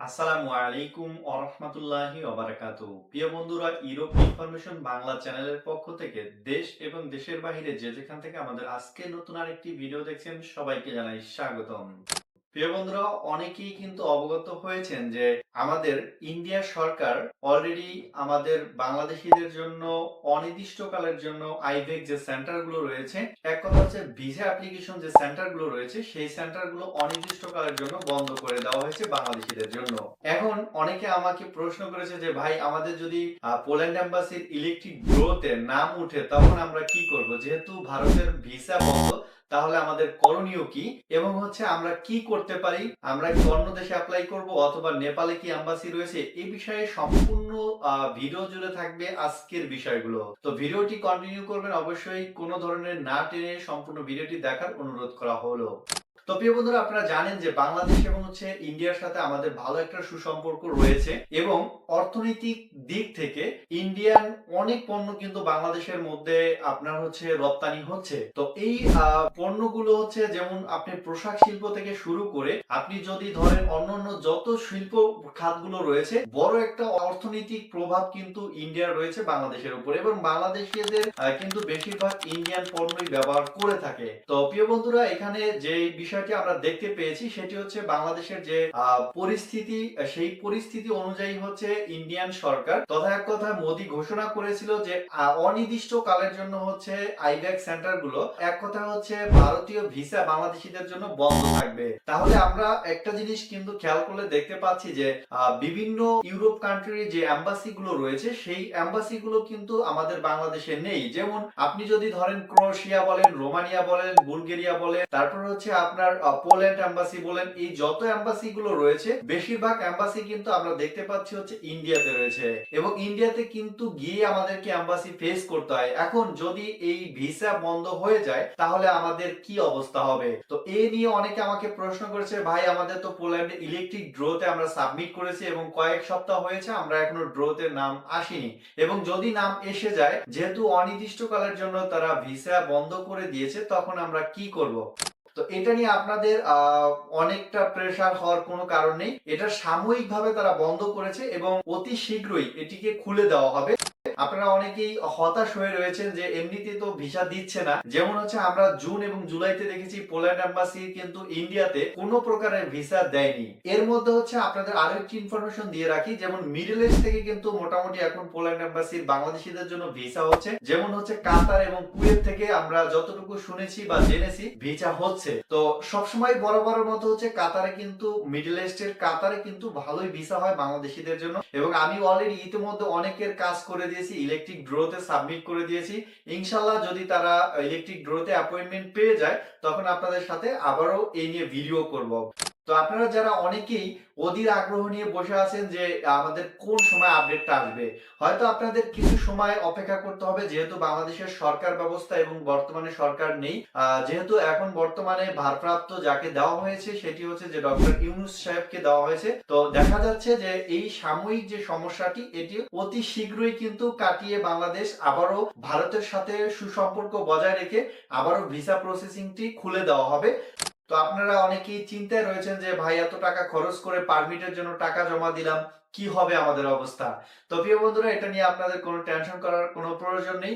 আসসালামু আলাইকুম ওরহমতুল্লাহি ওবারাকাতু প্রিয় বন্ধুরা ইউরোপ ইনফরমেশন বাংলা চ্যানেলের পক্ষ থেকে দেশ এবং দেশের বাইরে যে যেখান থেকে আমাদের আজকে নতুন আরেকটি ভিডিও দেখছেন, সবাইকে জানাই স্বাগতম। প্রিয় বন্ধুরা, অনেকেই কিন্তু অবগত হয়েছেন যে আমাদের ইন্ডিয়া সরকার অলরেডি আমাদের বাংলাদেশিদের জন্য, অনির্দিষ্টকালের জন্য আইভেক যে সেন্টারগুলো রয়েছে, এক কথা হচ্ছে ভিসা অ্যাপ্লিকেশন যে সেন্টারগুলো রয়েছে, সেই সেন্টারগুলো অনির্দিষ্টকালের জন্য বন্ধ করে দেওয়া হয়েছে বাংলাদেশিদের জন্য। এখন অনেকে আমাকে প্রশ্ন করেছে যে, ভাই, আমাদের যদি পোল্যান্ড এম্বাসির ইলেকট্রিক গ্রোতে নাম উঠে, তখন আমরা কি করব? যেহেতু ভারতের ভিসা বন্ধ তাহলে আমাদের করণীয় কি? এবং হচ্ছে আমরা কি করতে পারি? আমরা কি অন্য দেশে অ্যাপ্লাই করব অথবা নেপালে কি অ্যাম্বাসি রয়েছে? এই বিষয়ে সম্পূর্ণ ভিডিও জুড়ে থাকবে আজকের বিষয়গুলো। তো ভিডিওটি কন্টিনিউ করবেন। অবশ্যই কোনো ধরনের না টেনে সম্পূর্ণ ভিডিওটি দেখার অনুরোধ করা হলো। তো প্রিয় বন্ধুরা, আপনারা জানেন যে বাংলাদেশ এবং হচ্ছে ইন্ডিয়ার সাথে আমাদের ভালো একটা সুসম্পর্ক রয়েছে এবং অর্থনৈতিক দিক থেকে ইন্ডিয়ান অনেক পণ্য কিন্তু বাংলাদেশের মধ্যে আপনার হচ্ছে রপ্তানি হচ্ছে। তো এই পণ্যগুলো হচ্ছে যেমন আপনি পোশাক শিল্প থেকে শুরু করে আপনি যদি ধরেন অন্যান্য যত শিল্প খাতগুলো রয়েছে, বড় একটা অর্থনৈতিক প্রভাব কিন্তু ইন্ডিয়ার রয়েছে বাংলাদেশের উপর এবং বাংলাদেশিদের কিন্তু বেশিরভাগ ইন্ডিয়ান পণ্যই ব্যবহার করে থাকে। তো প্রিয় বন্ধুরা, এখানে যে বিষয়টি আমরা দেখতে পেয়েছি, সেটি হচ্ছে বাংলাদেশের যে পরিস্থিতি সেই পরিস্থিতি অনুযায়ী হচ্ছে ইন্ডিয়ান সরকার। তথা এক কথা মোদী ঘোষণা করেছিল যে অনির্দিষ্ট কালের জন্য হচ্ছে আইব্যাক সেন্টারগুলো এক কথা হচ্ছে ভারতীয় ভিসা বাংলাদেশিদের জন্য বন্ধ থাকবে। তাহলে আমরা একটা জিনিস কিন্তু খেয়াল করলে দেখতে পাচ্ছি যে বিভিন্ন ইউরোপ কান্ট্রির যে এম্বাসি গুলো রয়েছে, সেই এম্বাসি গুলো কিন্তু আমাদের বাংলাদেশে নেই। যেমন আপনি যদি ধরেন ক্রোয়েশিয়া বলেন, রোমানিয়া বলেন, বুলগেরিয়া বলেন, তারপর হচ্ছে আপনার আহ, পোল্যান্ড এম্বাসি বলেন এই যত এম্বাসি গুলো রয়েছে বেশিরভাগ এম্বাসি কিন্তু আমরা দেখতে পাচ্ছি হচ্ছে ইন্ডিয়াতে রয়েছে। এবং ইন্ডিয়াতে কিন্তু গিয়ে আমাদেরকে এম্বাসি ফেস করতে হয়। এখন যদি এই ভিসা বন্ধ হয়ে যায় তাহলে আমাদের কি অবস্থা হবে? তো এ নিয়ে অনেকে আমাকে প্রশ্ন করেছে ভাই আমাদের তো পোল্যান্ডে ইলেকট্রিক ড্রোতে আমরা সাবমিট করেছি এবং কয়েক সপ্তাহ হয়েছে আমরা এখনও ড্রোতে নাম আসেনি। এবং যদি নাম এসে যায় যেহেতু অনির্দিষ্টকালের জন্য তারা ভিসা বন্ধ করে দিয়েছে তখন আমরা কি করব? তো এটা নিয়ে আপনাদের অনেকটা প্রেশার হওয়ার কোনো কারণ নেই। এটা সাময়িকভাবে তারা বন্ধ করেছে এবং অতি শীঘ্রই এটিকে খুলে দেওয়া হবে। আপনারা অনেকেই হতাশ হয়ে রয়েছেন যে এমনিতে তো ভিসা দিচ্ছে না। যেমন হচ্ছে আমরা জুন এবং জুলাইতে দেখেছি পোল্যান্ড এম্বাসি কিন্তু ইন্ডিয়াতে কোনো প্রকারের ভিসা দেয়নি। এর মধ্যে হচ্ছে আপনাদের আরও একটি ইনফরমেশন দিয়ে রাখি, যেমন মিডল ইস্ট থেকে কিন্তু মোটামুটি এখন পোল্যান্ড এম্বাসির বাংলাদেশিদের জন্য ভিসা হচ্ছে। যেমন হচ্ছে কাতার এবং কুয়েত থেকে আমরা যতটুকু শুনেছি বা জেনেছি, ভিসা হচ্ছে। তো সবসময় বরাবরের মতো হচ্ছে কাতারে কিন্তু, মিডল ইস্টের কাতারে কিন্তু ভালোই ভিসা হয় বাংলাদেশিদের জন্য। এবং আমি অলরেডি ইতিমধ্যে অনেকের কাজ করে দিয়েছি ইলেকট্রিক ড্রোতে সাবমিট করে দিয়েছি। ইনশাল্লাহ যদি তারা ইলেকট্রিক ড্রোতে অ্যাপয়েন্টমেন্ট পেয়ে যায়, তখন আপনাদের সাথে আবারও এই নিয়ে ভিডিও করব। তো আপনারা যারা অনেকেই অধীর আগ্রহ নিয়ে বসে আছেন যে আমাদের কোন সময় আপডেটটা আসবে, হয়তো আপনাদের কিছু সময় অপেক্ষা করতে হবে, যেহেতু বাংলাদেশের সরকার ব্যবস্থা এবং বর্তমানে সরকার নেই যেহেতু এখন বর্তমানে ভারপ্রাপ্ত যাকে দেওয়া হয়েছে সেটি হচ্ছে যে ডক্টর ইউনুস সাহেবকে দেওয়া হয়েছে। তো দেখা যাচ্ছে যে এই সাময়িক যে সমস্যাটি, এটি অতি শীঘ্রই কিন্তু কাটিয়ে বাংলাদেশ আবারও ভারতের সাথে সুসম্পর্ক বজায় রেখে আবারও ভিসা প্রসেসিংটি খুলে দেওয়া হবে। তো আপনারা অনেকেই চিন্তায় রয়েছেন যে ভাই এত টাকা খরচ করে পারমিটের জন্য টাকা জমা দিলাম। কি হবে আমাদের অবস্থা? তো প্রিয় বন্ধুরা, এটা নিয়ে আপনাদের কোনো টেনশন করার কোনো প্রয়োজন নেই।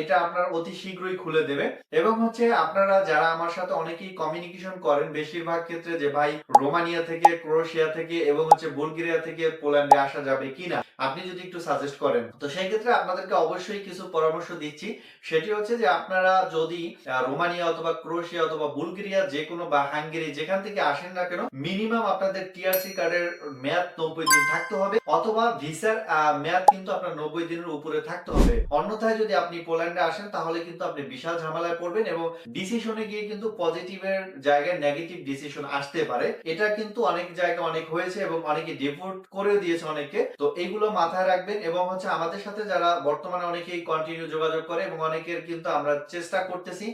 এটা আপনার অতি শীঘ্রই খুলে দেবে এবং হচ্ছে আপনারা যারা আমার সাথে অনেকেই কমিউনিকেশন করেন, বেশিরভাগ ক্ষেত্রে যে ভাই রোমানিয়া থেকে, ক্রোয়েশিয়া থেকে এবং হচ্ছে বুলগেরিয়া থেকে পোল্যান্ডে আসা যাবে কিনা, আপনি যদি একটু সাজেস্ট করেন। তো সেই ক্ষেত্রে আপনাদেরকে অবশ্যই কিছু পরামর্শ দিচ্ছি। সেটি হচ্ছে যে আপনারা যদি রোমানিয়া অথবা ক্রোয়েশিয়া অথবা বুলগেরিয়া যে কোনো বা হাঙ্গেরি যেখান থেকে আসেন না কেন মিনিমাম আপনাদের টিআরসি কার্ডের মেয়াদ নব্বই দিন থাকতে হবে, অথবা ভিসার মেয়াদ কিন্তু আপনার নব্বই দিনের উপরে থাকতে হবে। অন্যথায় যদি আপনি পোল্যান্ডে আসেন, তাহলে কিন্তু আপনি বিশাল ঝামেলায় পড়বেন এবং ডিসিশনে গিয়ে কিন্তু পজিটিভের জায়গায় নেগেটিভ ডিসিশন আসতে পারে। এটা কিন্তু অনেক জায়গায় অনেক হয়েছে এবং অনেকে ডিভোট করে দিয়েছে অনেকে তো এইগুলো মাথায় রাখবেন এবং হচ্ছে আমাদের সাথে যারা বর্তমানে অনেকেই কন্টিনিউ যোগাযোগ করে এবং অনেকের কিন্তু আমরা চেষ্টা করতেছি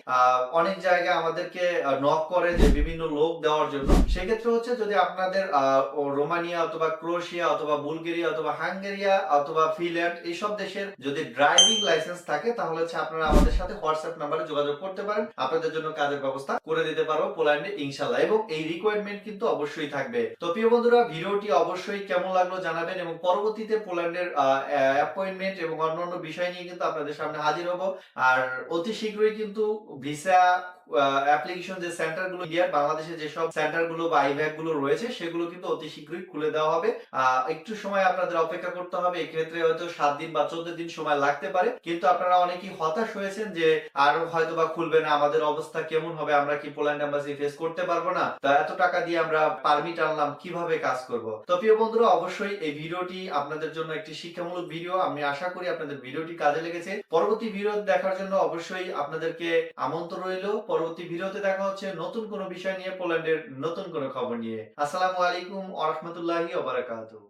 অনেক জায়গায় আমাদেরকে নক করে যে বিভিন্ন লোক দেওয়ার জন্য। সেক্ষেত্রে হচ্ছে যদি আপনাদের রোমানিয়া অথবা ক্রোয়েশিয়া অথবা বুলগেরিয়া অথবা হাঙ্গেরিয়া অথবা ফিনল্যান্ড, এইসব দেশের যদি ড্রাইভিং লাইসেন্স থাকে, তাহলে হচ্ছে আপনারা আমাদের সাথে হোয়াটসঅ্যাপ নাম্বারে যোগাযোগ করতে পারেন। আপনাদের জন্য কাজের ব্যবস্থা করে দিতে পারব পোল্যান্ডে ইনশাল্লাহ এবং এই রিকোয়ারমেন্ট কিন্তু অবশ্যই থাকবে। তো প্রিয় বন্ধুরা, ভিডিওটি অবশ্যই কেমন লাগল জানাবেন এবং পরবর্তীতে পোল্যান্ডের অ্যাপয়েন্টমেন্ট এবং অন্যান্য বিষয় নিয়ে কিন্তু আপনাদের সামনে হাজির হব। আর অতি শীঘ্রই কিন্তু ভিসা অ্যাপ্লিকেশন যে সেন্টারগুলো ইন্ডিয়ার বাংলাদেশে যেসব সেন্টারগুলো বা আইভ্যাকগুলো রয়েছে, সেগুলো কিন্তু অতি শীঘ্রই খুলে দেওয়া হবে। একটু সময় আপনাদের অপেক্ষা করতে হবে, এক্ষেত্রে হয়তো সাত দিন বা চোদ্দ দিন সময় লাগতে পারে। কিন্তু আপনারা অনেকেই হতাশ হয়েছেন যে হয়তো বা খুলবে না, আমাদের অবস্থা কেমন হবে, আমরা কি পোল্যান্ড এম্বাসি ফেস করতে পারব না? তা এত টাকা দিয়ে আমরা পারমিট আনলাম, কীভাবে কাজ করব? তো প্রিয় বন্ধুরা, অবশ্যই এই ভিডিওটি আপনাদের জন্য একটি শিক্ষামূলক ভিডিও। আমি আশা করি আপনাদের ভিডিওটি কাজে লেগেছে। পরবর্তী ভিডিও দেখার জন্য অবশ্যই আপনাদেরকে আমন্ত্রণ রইল। পরবর্তী ভিডিওতে দেখা হচ্ছে নতুন কোনো বিষয় নিয়ে পোল্যান্ডের নতুন কোনো খবর নিয়ে। আসসালামু আলাইকুম ওয়া রাহমাতুল্লাহি ওয়া বারাকাতুহু।